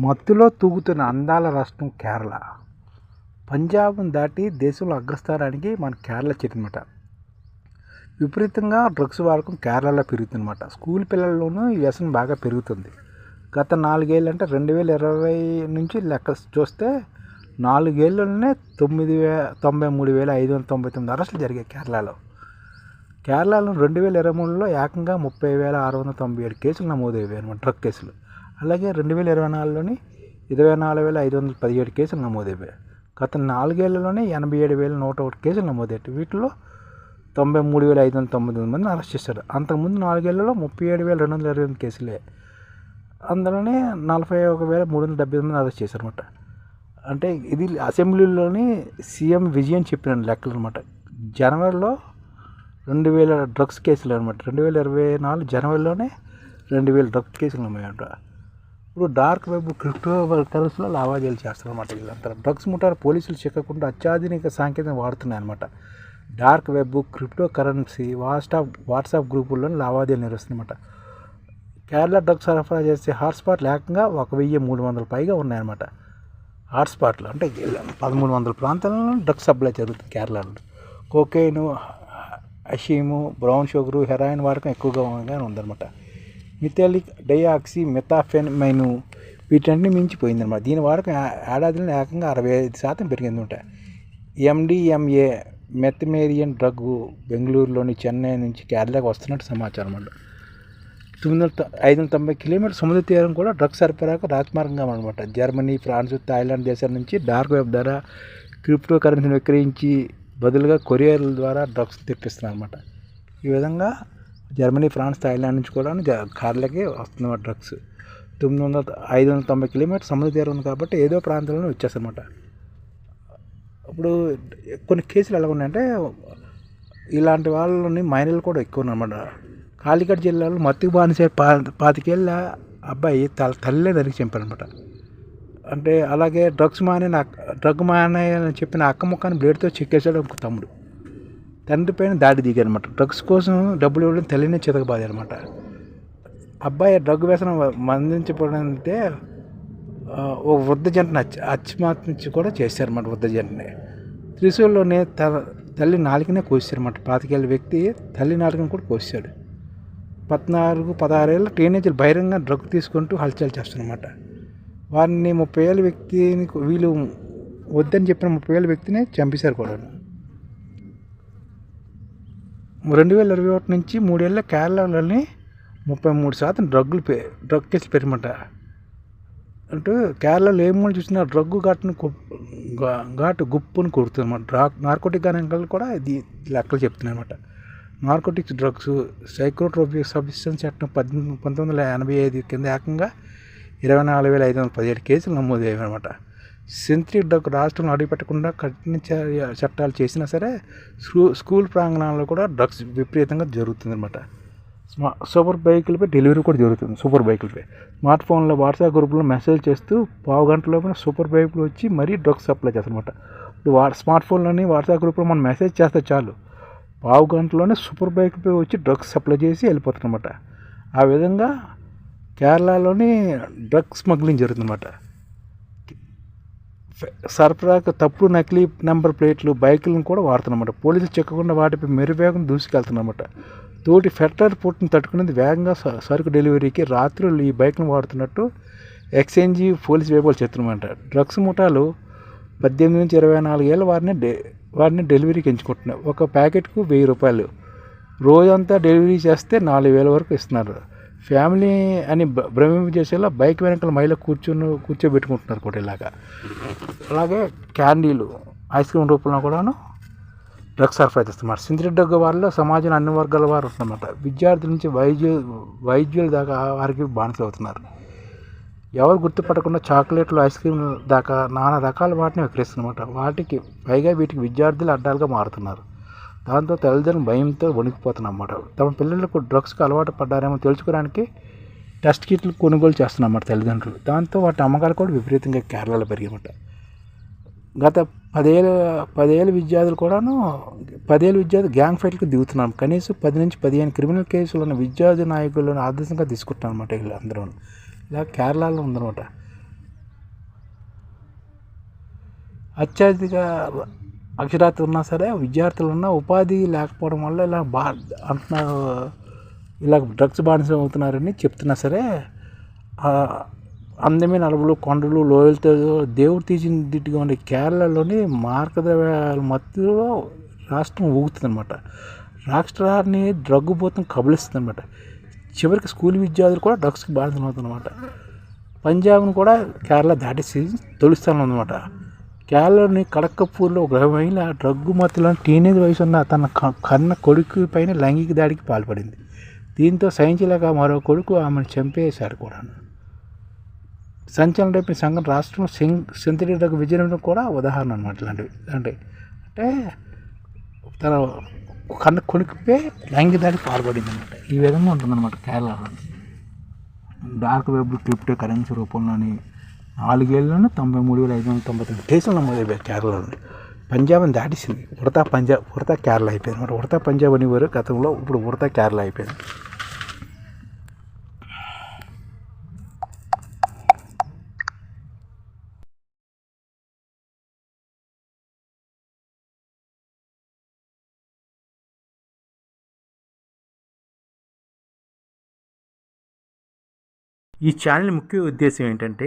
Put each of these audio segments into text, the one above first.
మత్తులో తూగుతున్న అందాల రాష్ట్రం కేరళ. పంజాబ్ను దాటి దేశంలో అగ్రస్థానానికి మన కేరళ చెందినమాట విపరీతంగా డ్రగ్స్ వాడకం కేరళలో పెరుగుతుందన్నమాట. స్కూల్ పిల్లల్లోనూ ఈ వ్యసనం బాగా పెరుగుతుంది. గత నాలుగేళ్ళు అంటే రెండు వేల ఇరవై నుంచి లెక్క చూస్తే నాలుగేళ్ళలోనే తొమ్మిది వే తొంభై మూడు వేల ఐదు వందల తొంభై తొమ్మిది అరెస్టులు జరిగాయి కేరళలో. కేరళలో రెండు వేల ఇరవై మూడులో ఏకంగా ముప్పై వేల ఆరు వందల తొంభై ఏడు కేసులు నమోదయ్యాయి అనమాట డ్రగ్ కేసులు. అలాగే రెండు వేల ఇరవై నాలుగులోని ఇరవై నాలుగు వేల ఐదు వందల పదిహేడు కేసులు నమోదయ్యాయి గత నాలుగేళ్ళలోనే ఎనభై ఏడు వేల నూట ఒకటి కేసులు నమోదయ్యాయి వీటిలో తొంభై మూడు వేల ఐదు వందల తొంభై తొమ్మిది మందిని అరెస్ట్ చేశారు. అంతకుముందు నాలుగేళ్ళలో ముప్పై ఏడు వేల రెండు వందల ఇరవై ఎనిమిది కేసులే. అందులోనే నలభై ఒక వేల మూడు వందల డెబ్బై మంది అరెస్ట్ చేశారు అనమాట అంటే ఇది అసెంబ్లీలోని సీఎం విజయన్ చెప్పిన లెక్కలు అనమాట జనవరిలో రెండు వేల డ్రగ్స్ కేసులు అనమాట రెండు వేల ఇరవై నాలుగు జనవరిలోనే రెండు వేల డ్రగ్స్ కేసులు ఉన్నాయంట ఇప్పుడు డార్క్ వెబ్ క్రిప్టో కరెన్సీలో లావాదేవీలు చేస్తారన్నమాట వీళ్ళంతా డ్రగ్స్ ముఠాలు పోలీసులు చిక్కకుండా అత్యాధునిక సాంకేతికత వాడుతున్నాయన్నమాట. Dark web crypto currency WhatsApp WhatsApp గ్రూపుల్లో లావాదేవీలు నిర్వహిస్తున్నమాట కేరళ డ్రగ్స్ సరఫరా చేసే హాట్స్పాట్లు ఏకంగా ఒక వెయ్యి మూడు వందల పైగా ఉన్నాయన్నమాట. హాట్స్పాట్లు అంటే పదమూడు వందల ప్రాంతాలలో డ్రగ్స్ సప్లై జరుగుతుంది కేరళలో. Cocaine hashish brown sugar heroin వాడకం ఎక్కువగా ఉందన్నమాట. మిథాలిక్ డయాక్సీ మెథాఫెనమైను వీటన్నిటిని మించిపోయిందన్నమాట. దీని వాడకం ఏడాదిలో ఏకంగా అరవై ఐదు శాతం పెరిగిందంట ఎండిఎంఏ మెథమేరియన్ డ్రగ్ బెంగళూరులోని చెన్నై నుంచి కేరళకు వస్తున్నట్టు సమాచారం అండి. తొమ్మిది వందల ఐదు వందల తొంభై కిలోమీటర్ సముద్ర తీరం కూడా డ్రగ్స్ సరఫరాకు రాజమార్గంగా అనమాట జర్మనీ ఫ్రాన్స్ థాయిలాండ్ దేశాల నుంచి డార్క్ వెబ్ ద్వారా క్రిప్టో కరెన్సీని విక్రయించి బదులుగా కొరియర్ల ద్వారా డ్రగ్స్ తెప్పిస్తున్నారు అనమాట ఈ విధంగా జర్మనీ ఫ్రాన్స్ థాయిలాండ్ నుంచి కూడా కార్లకి వస్తుందన్నమాట డ్రగ్స్. తొమ్మిది వందల ఐదు వందల తొంభై కిలోమీటర్ సముద్ర తీరం ఉంది కాబట్టి ఏదో ప్రాంతంలో వచ్చేస్తారన్నమాట. ఇప్పుడు కొన్ని కేసులు ఎలా ఉన్నాయంటే ఇలాంటి వాళ్ళని మైనర్లు కూడా ఎక్కువ ఉన్నారన్నమాట. కాలికట్ జిల్లాలో మత్తుకు బానిసే పా పాతికేళ్ళ అబ్బాయి తల తల్లే నరికి చంపారనమాట అంటే అలాగే డ్రగ్స్ మానే డ్రగ్ మానే అని చెప్పిన అక్క ముక్కని బ్లేడ్తో చెక్కేశాడు ఒక తమ్ముడు. తండ్రి పైన దాడి దిగారనమాట డ్రగ్స్ కోసం డబ్బులు ఇవ్వడం తల్లిని చితకబాదనమాట అబ్బాయి డ్రగ్ వ్యసనం మందించబడంటే ఓ వృద్ధ జంటను హత్య హత్యమాత్మించి కూడా చేశారన్నమాట వృద్ధ జంటని. త్రిశూల్లోనే త తల్లి నాలుకనే కోసారన్నమాట పాతికేళ్ళ వ్యక్తి తల్లి నాలుకను కూడా కోసాడు. పద్నాలుగు పదహారేళ్ళ టీనేజర్లు బహిరంగ డ్రగ్ తీసుకుంటూ హల్చల్ చేస్తున్నమాట వారిని ముప్పై ఏళ్ళ వ్యక్తిని వీళ్ళు వద్దని చెప్పిన ముప్పై ఏళ్ళ వ్యక్తిని చంపేశారు కూడా రెండు వేల ఇరవై ఒకటి నుంచి మూడేళ్ళ కేరళలోని ముప్పై మూడు శాతం డ్రగ్గులు పె డ్రగ్ కేసులు పెరిగమంట అంటే కేరళలో ఏ చూసినా డ్రగ్ ఘాటును ఘాటు గుప్పుని కొడుతుందన్నమాట. డ్రా నార్కోటిక్ గణాంకాలు కూడా ఇది లెక్కలు చెప్తున్నాయి అనమాట నార్కోటిక్స్ డ్రగ్స్ సైక్రోట్రోపిక్ సబ్స్టెన్స్ చట్టం పద్దెనిమిది పంతొమ్మిది వందల ఎనభై ఐదు కింద ఏకంగా ఇరవై నాలుగు వేల ఐదు వందల పదిహేడు కేసులు నమోదయ్యాయి అనమాట సింథటిక్ డ్రగ్ రాష్ట్రంలో అడుగుపెట్టకుండా కఠిన చట్టాలు చేసినా సరే స్కూ స్కూల్ ప్రాంగణాల్లో కూడా డ్రగ్స్ విపరీతంగా జరుగుతుంది అనమాట స్మా సూపర్ బైకులపై డెలివరీ కూడా జరుగుతుంది సూపర్ బైకులపై. స్మార్ట్ ఫోన్లో వాట్సాప్ గ్రూప్లో మెసేజ్ చేస్తూ పావు గంటలోపైన సూపర్ బైకులు వచ్చి మరీ డ్రగ్స్ సప్లై చేస్తారనమాట ఇప్పుడు వా స్మార్ట్ ఫోన్లోని వాట్సాప్ గ్రూప్లో మనం మెసేజ్ చేస్తే చాలు. పావు గంటలోనే సూపర్ బైక్పై వచ్చి డ్రగ్స్ సప్లై చేసి వెళ్ళిపోతారనమాట ఆ విధంగా కేరళలోని డ్రగ్స్ స్మగ్లింగ్ జరుగుతుందన్నమాట. సరఫరాకు తప్పుడు నకిలీ నెంబర్ ప్లేట్లు బైకులను కూడా వాడుతున్నమాట. పోలీసులు చెక్కకుండా వాటిపై మెరువేగం దూసుకెళ్తున్నమాట. తోటి ఫెటర్ పోటును తట్టుకునేది వేగంగా సరుకు డెలివరీకి రాత్రులు ఈ బైక్ను వాడుతున్నట్టు ఎక్స్చేంజి పోలీస్ వేపాలు చెప్తున్నమాట. డ్రగ్స్ ముఠాలు పద్దెనిమిది నుంచి ఇరవై నాలుగు వారిని డె వారిని డెలివరీకి ఎంచుకుంటున్నాయి. ఒక ప్యాకెట్కు వెయ్యి రూపాయలు. రోజంతా డెలివరీ చేస్తే నాలుగు వేల వరకు ఇస్తున్నారు. ఫ్యామిలీ అని భ్రమింపజేసేలా బైక్ వెనకాల మహిళ కూర్చొని కూర్చోబెట్టుకుంటున్నారు కూడా ఇలాగా. అలాగే క్యాండీలు ఐస్ క్రీమ్ రూపంలో కూడాను డ్రగ్స్ సరఫరా చేస్తున్నారు. సింథటిక్ డ్రగ్ వారిలో సమాజంలో అన్ని వర్గాల వారు ఉంటున్నమాట. విద్యార్థుల నుంచి వైద్యు వైద్యుల దాకా వారికి బానిసలు అవుతున్నారు. ఎవరు గుర్తుపట్టకుండా చాక్లెట్లు ఐస్ క్రీమ్ దాకా నానా రకాల వాటిని విక్రయిస్తున్నమాట. వాటికి పైగా వీటికి విద్యార్థులు అడ్డాలుగా మారుతున్నారు. దాంతో తల్లిదండ్రులు భయంతో వణికిపోతున్నమాట తమ పిల్లలకు డ్రగ్స్కి అలవాటు పడ్డారేమో తెలుసుకోవడానికి టెస్ట్ కిట్లు కొనుగోలు చేస్తున్నమాట తల్లిదండ్రులు. దాంతో వాటి అమ్మకాలు కూడా విపరీతంగా కేరళలో పెరిగాయన్నమాట. గత పదేళ్ళ పదేళ్ళ విద్యార్థులు కూడాను పదేళ్ళ విద్యార్థులు గ్యాంగ్ ఫైట్లకు దిగుతున్నాం కనీసం పది నుంచి పదిహేను క్రిమినల్ కేసులు ఉన్న విద్యార్థి నాయకులను ఆదర్శంగా తీసుకుంటున్నాం అనమాట వీళ్ళందరూ ఇలా కేరళలో ఉందన్నమాట. అత్యధిక అక్షరాస్యత ఉన్నా సరే విద్యార్థులు ఉన్నా ఉపాధి లేకపోవడం వల్ల ఇలా బా అంటున్నారు ఇలా డ్రగ్స్ బానిసం అవుతున్నారని చెప్తున్నా సరే అందమైన అడవులు కొండలు లోయలతో దేవుడు తీసిన దిట్టుగా ఉండే కేరళలోని మార్గద్రవ్యాల మత్తులో రాష్ట్రం ఊగుతుంది అనమాట రాష్ట్రాన్ని డ్రగ్ పోతం కబలిస్తుంది అనమాట చివరికి స్కూల్ విద్యార్థులు కూడా డ్రగ్స్కి బానిసలు అవుతుందన్నమాట పంజాబ్ను కూడా కేరళ దాటేసి తొలిస్తాను అనమాట కేరళలోని కడక్కపూర్లో ఒక మహిళ డ్రగ్గు మత్తులను టీనేజ్ వయసు ఉన్న తన క- కన్న కొడుకు పైన లైంగిక దాడికి పాల్పడింది. దీంతో సహించలేక మరో కొడుకు ఆమెను చంపేశాడు కూడా. సంచలనం రేపిన సంఘం రాష్ట్రం సింగ్ సింథటిక్ డ్రగ్ విజయం కూడా ఉదాహరణ అనమాట ఇలాంటివి. అంటే అంటే తన కన్న కొడుకుపై లైంగిక దాడికి పాల్పడింది అనమాట ఈ విధంగా ఉంటుందన్నమాట కేరళలో. డార్క్ వెబ్ క్రిప్టో కరెన్సీ రూపంలోని నాలుగేళ్ళను తొంభై మూడు వేల ఐదు వందల తొంభై తొమ్మిది కేసులు నమోదైపోయాయి పంజాబ్ అని దాటిసింది. ఉడతా పంజాబ్ ఉడతా కేరళ అయిపోయింది మరి ఉడతా పంజాబ్ అనేవారు గతంలో ఇప్పుడు ఉడతా కేరళ అయిపోయింది. ఈ ఛానల్ ముఖ్య ఉద్దేశం ఏంటంటే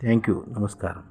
Thank you. నమస్కారం.